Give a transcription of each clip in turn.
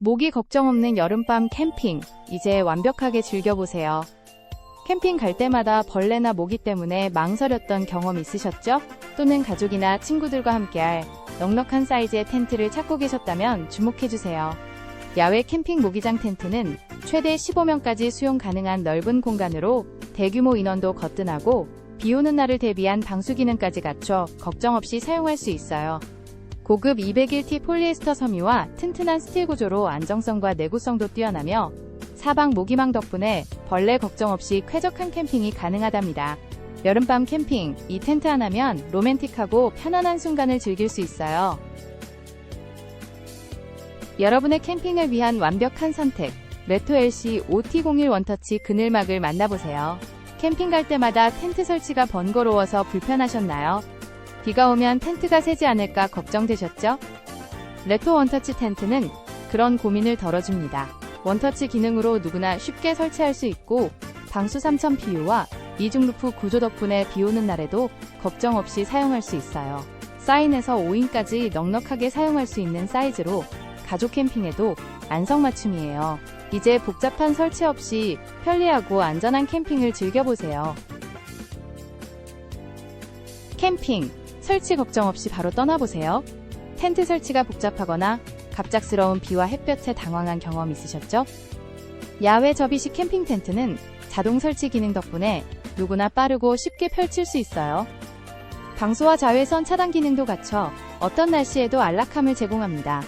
모기 걱정 없는 여름밤 캠핑, 이제 완벽하게 즐겨보세요. 캠핑 갈 때마다 벌레나 모기 때문에 망설였던 경험 있으셨죠? 또는 가족이나 친구들과 함께할 넉넉한 사이즈의 텐트를 찾고 계셨다면 주목해주세요. 야외 캠핑 모기장 텐트는 최대 15명까지 수용 가능한 넓은 공간으로 대규모 인원도 거뜬하고 비 오는 날을 대비한 방수 기능까지 갖춰 걱정 없이 사용할 수 있어요. 고급 201T 폴리에스터 섬유와 튼튼한 스틸 구조로 안정성과 내구성도 뛰어나며 사방 모기망 덕분에 벌레 걱정 없이 쾌적한 캠핑이 가능하답니다. 여름밤 캠핑, 이 텐트 하나면 로맨틱하고 편안한 순간을 즐길 수 있어요. 여러분의 캠핑을 위한 완벽한 선택, 레토 LC OT01 원터치 그늘막을 만나보세요. 캠핑 갈 때마다 텐트 설치가 번거로워서 불편하셨나요? 비가 오면 텐트가 새지 않을까 걱정되셨죠? 레토 원터치 텐트는 그런 고민을 덜어줍니다. 원터치 기능으로 누구나 쉽게 설치할 수 있고 방수 3000 PU와 이중 루프 구조 덕분에 비 오는 날에도 걱정 없이 사용할 수 있어요. 사인에서 5인까지 넉넉하게 사용할 수 있는 사이즈로 가족 캠핑에도 안성맞춤이에요. 이제 복잡한 설치 없이 편리하고 안전한 캠핑을 즐겨보세요. 캠핑, 설치 걱정 없이 바로 떠나보세요. 텐트 설치가 복잡하거나 갑작스러운 비와 햇볕에 당황한 경험 있으셨죠? 야외 접이식 캠핑 텐트는 자동 설치 기능 덕분에 누구나 빠르고 쉽게 펼칠 수 있어요. 방수와 자외선 차단 기능도 갖춰 어떤 날씨에도 안락함을 제공합니다.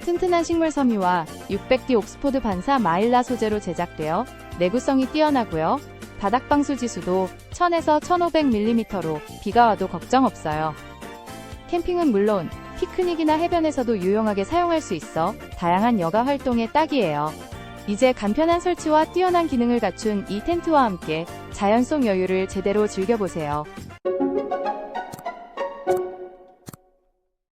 튼튼한 식물 섬유와 600D 옥스포드 반사 마일라 소재로 제작되어 내구성이 뛰어나고요. 바닥 방수 지수도 1000에서 1500mm로 비가 와도 걱정 없어요. 캠핑은 물론 피크닉이나 해변에서도 유용하게 사용할 수 있어 다양한 여가 활동에 딱이에요. 이제 간편한 설치와 뛰어난 기능을 갖춘 이 텐트와 함께 자연 속 여유를 제대로 즐겨보세요.